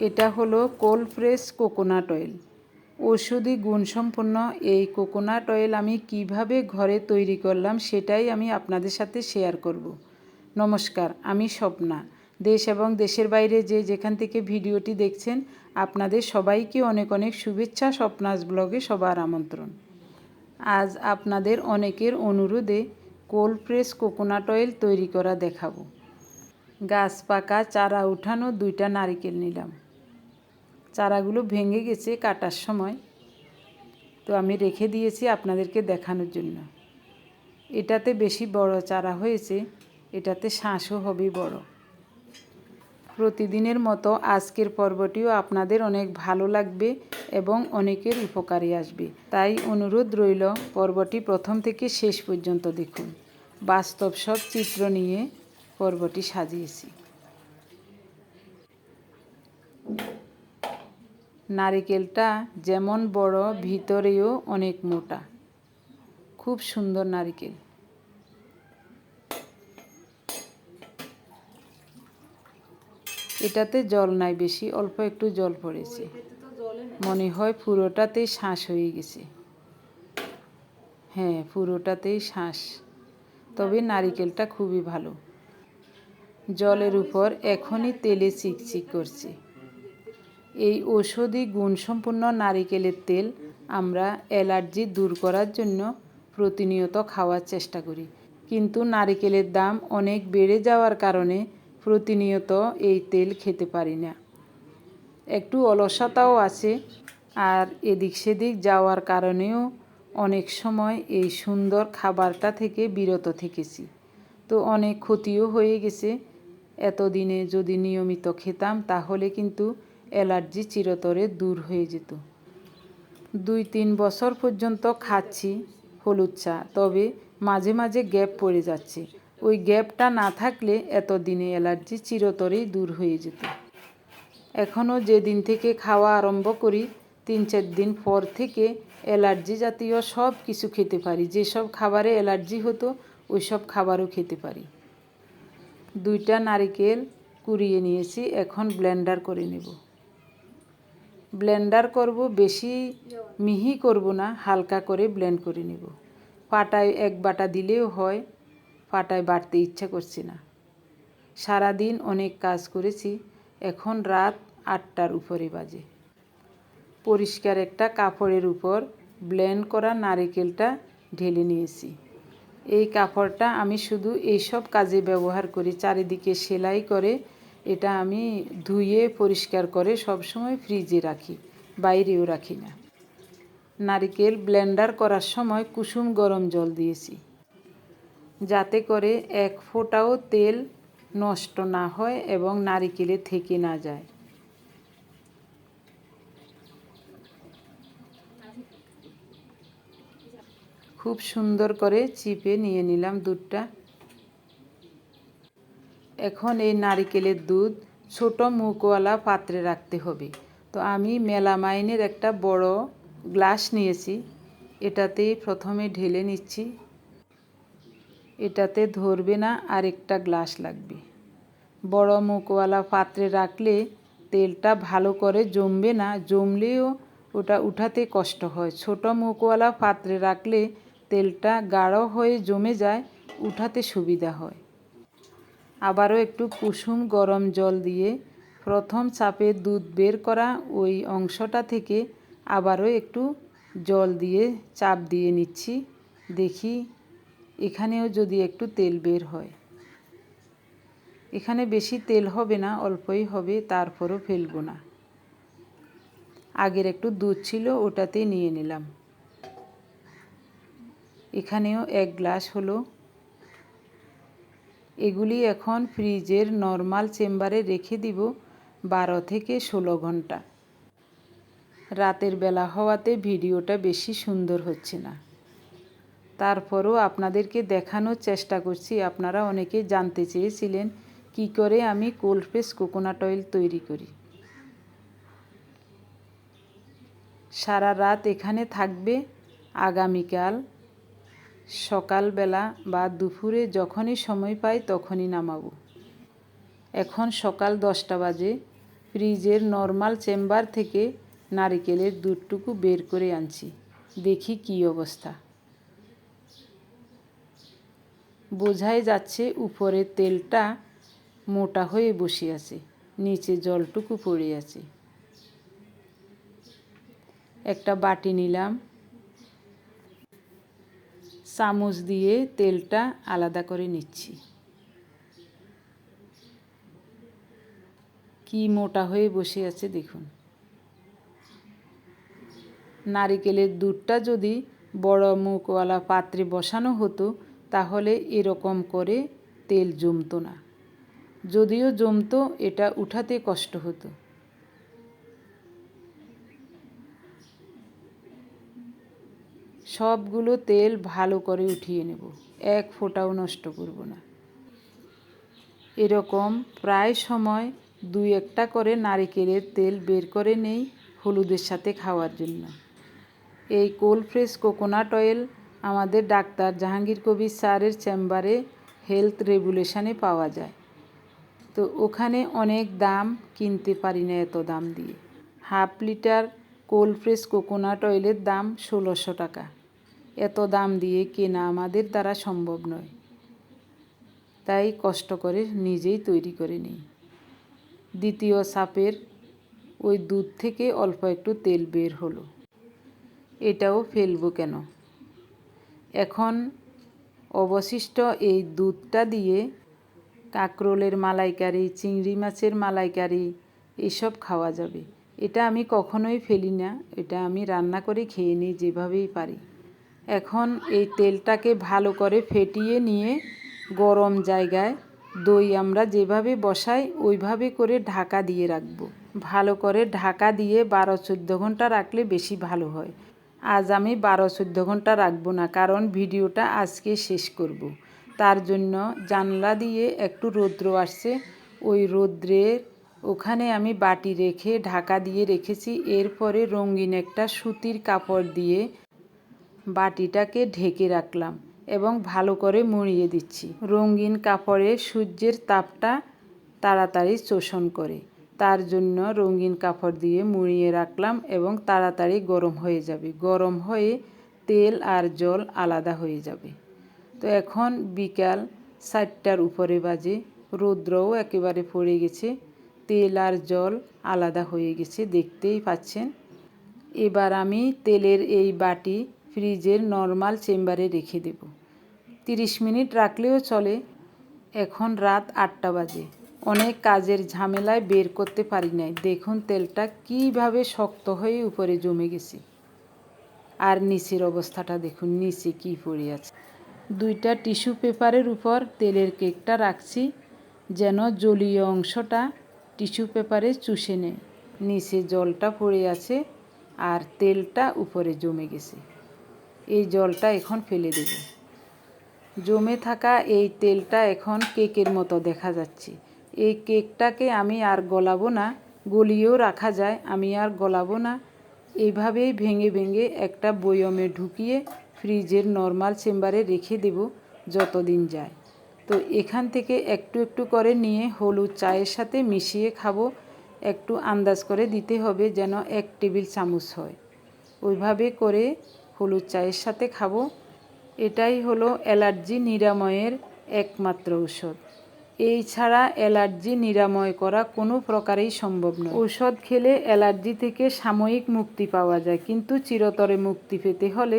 এটা হলো cold press coconut oil. ঔষধি গুণসম্পন্ন এই কোকোনাট অয়েল আমি কীভাবে ঘরে তৈরি করলাম সেটাই আমি আপনাদের সাথে শেয়ার করব। নমস্কার, আমি স্বপ্না। দেশ এবং দেশের বাইরে যে যেখান থেকে ভিডিওটি দেখছেন, আপনাদের সবাইকে অনেক অনেক শুভেচ্ছা, স্বপ্নাস ব্লগে সবার আমন্ত্রণ। আজ আপনাদের অনেকের অনুরোধে কোল্ড প্রেস কোকোনাট অয়েল তৈরি করা দেখাবো। গাছ পাকা, চারা উঠানো, দুইটা নারিকেল নিলাম। চারাগুলো ভেঙে গেছে কাটার সময়। তো আমি রেখে দিয়েছি আপনাদেরকে দেখানোর জন্য। এটাতে বেশি বড় চারা হয়েছে, এটাতে শ্বাসও হবে বড়। প্রতিদিনের মতো আজকের পর্বটিও আপনাদের অনেক ভালো লাগবে এবং অনেকের উপকারে আসবে। তাই অনুরোধ রইল পর্বটি প্রথম থেকে শেষ পর্যন্ত দেখুন। বাস্তব সব চিত্র নিয়ে পর্বটি সাজিয়েছি। নারিকেলটা যেমন বড়, ভিতরেও অনেক মোটা। খুব সুন্দর নারিকেল। এটাতে জল নাই, বেশি অল্প একটু জল পড়েছে। মনে হয় পুরোটাতেই শ্বাস হয়ে গেছে। হ্যাঁ পুরোটাতেই শ্বাস তবে নারিকেলটা খুবই ভালো। জলের উপর এখনই তেলে চিকচিক করছে। এই ঔষধি গুণসম্পন্ন নারিকেলের তেল আমরা অ্যালার্জি দূর করার জন্য প্রতিনিয়ত খাওয়ার চেষ্টা করি। কিন্তু নারিকেলের দাম অনেক বেড়ে যাওয়ার কারণে প্রতিনিয়ত এই তেল খেতে পারি না। একটু অলসতাও আছে আর এদিক সেদিক যাওয়ার কারণেও অনেক সময় এই সুন্দর খাবারটা থেকে বিরত থেকেছি। তো অনেক ক্ষতিও হয়ে গেছে। এতদিনে যদি নিয়মিত খেতাম তাহলে কিন্তু অ্যালার্জি চিরতরে দূর হয়ে যেত। দুই তিন বছর পর্যন্ত খাচ্ছি হলুদ চা, তবে মাঝে মাঝে গ্যাপ পড়ে যাচ্ছে। ওই গ্যাপটা না থাকলে এতদিনে অ্যালার্জি চিরতরেই দূর হয়ে যেত। এখনও যেদিন থেকে খাওয়া আরম্ভ করি, তিন চার দিন পর থেকে অ্যালার্জি জাতীয় সব কিছু খেতে পারি। যেসব খাবারে অ্যালার্জি হতো ওই সব খাবারও খেতে পারি। দুইটা নারিকেল কুড়িয়ে নিয়েছি, এখন ব্লেন্ডার করে নেব। ব্লেন্ডার করব, বেশি মিহি করব না, হালকা করে ব্লেন্ড করে নেব। পাটায় এক বাটা দিলেও হয় পাটায় বাটতে ইচ্ছা করছে না। সারাদিন অনেক কাজ করেছি, এখন রাত আটটার উপরে বাজে। পরিষ্কার একটা কাপড়ের উপর ব্লেন্ড করা নারিকেলটা ঢেলে নিয়েছি। এই কাপড়টা আমি শুধু এইসব কাজে ব্যবহার করি, চারিদিকে সেলাই করে এটা আমি ধুয়ে পরিষ্কার করে সবসময় ফ্রিজে রাখি, বাইরেও রাখি না। নারিকেল ব্লেন্ডার করার সময় কুসুম গরম জল দিয়েছি, যাতে করে এক ফোঁটাও তেল নষ্ট না হয় এবং নারিকেলে থেকে না যায়। খুব সুন্দর করে চিপে নিয়ে নিলাম দুধটা। এখন এই নারিকেলের দুধ ছোট মুখওয়ালা পাত্রে রাখতে হবে। তো আমি মেলামাইনের একটা বড় গ্লাস নিয়েছি। এটাতেই প্রথমে ঢেলে নিচ্ছি। এটাতে ধরবে না, আরেকটা গ্লাস লাগবে। বড় মুখওয়ালা পাত্রে রাখলে তেলটা ভালো করে জমবে না, জমলেও ওটা উঠাতে কষ্ট হয়। ছোট মুখওয়ালা পাত্রে রাখলে তেলটা গাঢ় হয়ে জমে যায়, উঠাতে সুবিধা হয়। আবারও একটু কুসুম গরম জল দিয়ে প্রথম চাপে দুধ বের করা ওই অংশটা থেকে আবারও একটু জল দিয়ে চাপ দিয়ে নিচ্ছি। দেখি এখানেও যদি একটু তেল বের হয়। এখানে বেশি তেল হবে না, অল্পই হবে, তারপরও ফেলব না। আগের একটু দুধ ছিল, ওটাতে নিয়ে নিলাম। এখানেও এক গ্লাস হলো। এগুলি এখন ফ্রিজের নর্মাল চেম্বারে রেখে দিব বারো থেকে ষোলো ঘণ্টা। রাতের বেলা হওয়াতে ভিডিওটা বেশি সুন্দর হচ্ছে না। তারপরও আপনাদেরকে দেখানোর চেষ্টা করছি, আপনারা অনেকে জানতে চেয়েছিলেন কি করে আমি কোল্ড প্রেস কোকোনাট অয়েল তৈরি করি। সারা রাত এখানে থাকবে, আগামীকাল সকালবেলা বা দুপুরে যখনই সময় পাই তখনই নামাবো। এখন সকাল দশটা বাজে, ফ্রিজের নর্মাল চেম্বার থেকে নারিকেলের দুধটুকু বের করে আনছি। দেখি কি অবস্থা। বোঝাই যাচ্ছে উপরে তেলটা মোটা হয়ে বসে আছে, নিচে জলটুকু পড়ে আছে। একটা বাটি নিলাম চামচ দিয়ে তেলটা আলাদা করে নিচ্ছি। কি মোটা হয়ে বসে আছে দেখুন। নারিকেলের দুধটা যদি বড় মুখওয়ালা পাত্রে বসানো হতো, তাহলে এরকম করে তেল জমতো না। যদিও জমতো, এটা উঠাতে কষ্ট হতো। সবগুলো তেল ভালো করে উঠিয়ে নেব। এক ফোঁটাও নষ্ট করব না। এরকম প্রায় সময় দুই একটা করে নারিকেলের তেল বের করে নেই হলুদের সাথে খাওয়ার জন্য। এই কোল্ড ফ্রেশ কোকোনাট অয়েল আমাদের ডাক্তার জাহাঙ্গীর কবির স্যারের চেম্বারে হেলথ রেগুলেশনে পাওয়া যায়। তো ওখানে অনেক দাম কিনতে পারি না এত দাম দিয়ে। Half litre cold fresh coconut অয়েলের দাম ষোলোশো টাকা। এত দাম দিয়ে কেনা আমাদের দ্বারা সম্ভব নয়। তাই কষ্ট করে নিজেই তৈরি করে নিই। দ্বিতীয় সাপের ওই দুধ থেকে অল্প একটু তেল বের হলো। এটাও ফেলব কেন? এখন অবশিষ্ট এই দুধটা দিয়ে কাঁকরোলের মালাইকারি, চিংড়ি মাছের মালাইকারি এসব খাওয়া যাবে। এটা আমি কখনোই ফেলি না, এটা আমি রান্না করে খেয়ে নিই যেভাবেই পারি। এখন এই তেলটাকে ভালো করে ফেটিয়ে নিয়ে গরম জায়গায় দই আমরা যেভাবে বসাই, ওইভাবে করে ঢাকা দিয়ে রাখব। ভালো করে ঢাকা দিয়ে বারো চোদ্দ ঘণ্টা রাখলে বেশি ভালো হয়। আজ আমি বারো চোদ্দ ঘণ্টা রাখব না, কারণ ভিডিওটা আজকে শেষ করব। তার জন্য জানলা দিয়ে একটু রৌদ্র আসছে। ওই রৌদ্রের ওখানে আমি বাটি রেখে ঢাকা দিয়ে রেখেছি। এরপরে রঙিন একটা সুতির কাপড় দিয়ে বাটিটাকে ঢেকে রাখলাম এবং ভালো করে মুড়িয়ে দিচ্ছি। রঙিন কাপড়ে সূর্যের তাপটা তাড়াতাড়ি শোষণ করে। তার জন্য রঙিন কাপড় দিয়ে মুড়িয়ে রাখলাম এবং তাড়াতাড়ি গরম হয়ে যাবে। গরম হয়ে তেল আর জল আলাদা হয়ে যাবে। তো এখন বিকাল চারটার উপরে বাজে। রৌদ্রও একেবারে পড়ে গেছে। তেল আর জল আলাদা হয়ে গেছে, দেখতেই পাচ্ছেন। এবার আমি তেলের এই বাটি ফ্রিজের নর্মাল চেম্বারে রেখে দেব। তিরিশ মিনিট রাখলেও চলে। এখন রাত আটটা বাজে। অনেক কাজের ঝামেলায় বের করতে পারি নাই। দেখুন তেলটা কীভাবে শক্ত হয়ে উপরে জমে গেছে। আর নিচের অবস্থাটা দেখুন, নিচে কি পড়ে আছে। দুইটা টিস্যু পেপারের উপর তেলের কেকটা রাখছি, যেন জলীয় অংশটা টিস্যু পেপারে চুষে নেয়। নিচে জলটা পড়ে আছে আর তেলটা উপরে জমে গেছে। এই জলটা এখন ফেলে দেব। জমে থাকা এই তেলটা এখন কেকের মতো দেখা যাচ্ছে। এই কেকটাকে আমি আর গলাবো না, গলিয়েও রাখা যায়, আমি আর গলাবো না। এইভাবেই ভেঙে ভেঙে একটা বয়মে ঢুকিয়ে ফ্রিজের নর্মাল চেম্বারে রেখে দেব যতদিন যায়। তো এখান থেকে একটু একটু করে নিয়ে হলুদ চায়ের সাথে মিশিয়ে খাব। একটু আন্দাজ করে দিতে হবে যেন এক টেবিল চামচ হয়। ওইভাবে করে হলুদ চায়ের সাথে খাব। এটাই হলো অ্যালার্জি নিরাময়ের একমাত্র ঔষধ। এই ছাড়া অ্যালার্জি নিরাময় করা কোনো প্রকারেই সম্ভব নয়। ঔষধ খেলে অ্যালার্জি থেকে সাময়িক মুক্তি পাওয়া যায়, কিন্তু চিরতরে মুক্তি পেতে হলে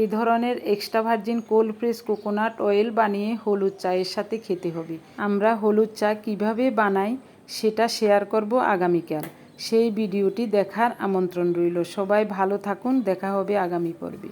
এই ধরনের extra virgin cold press coconut oil বানিয়ে হলুদ চায়ের সাথে খেতে হবে। আমরা হলুদ চা কীভাবে বানাই সেটা শেয়ার করব আগামীকাল। সেই ভিডিওটি দেখার আমন্ত্রণ রইল। সবাই ভালো থাকুন। দেখা হবে আগামী পর্বে।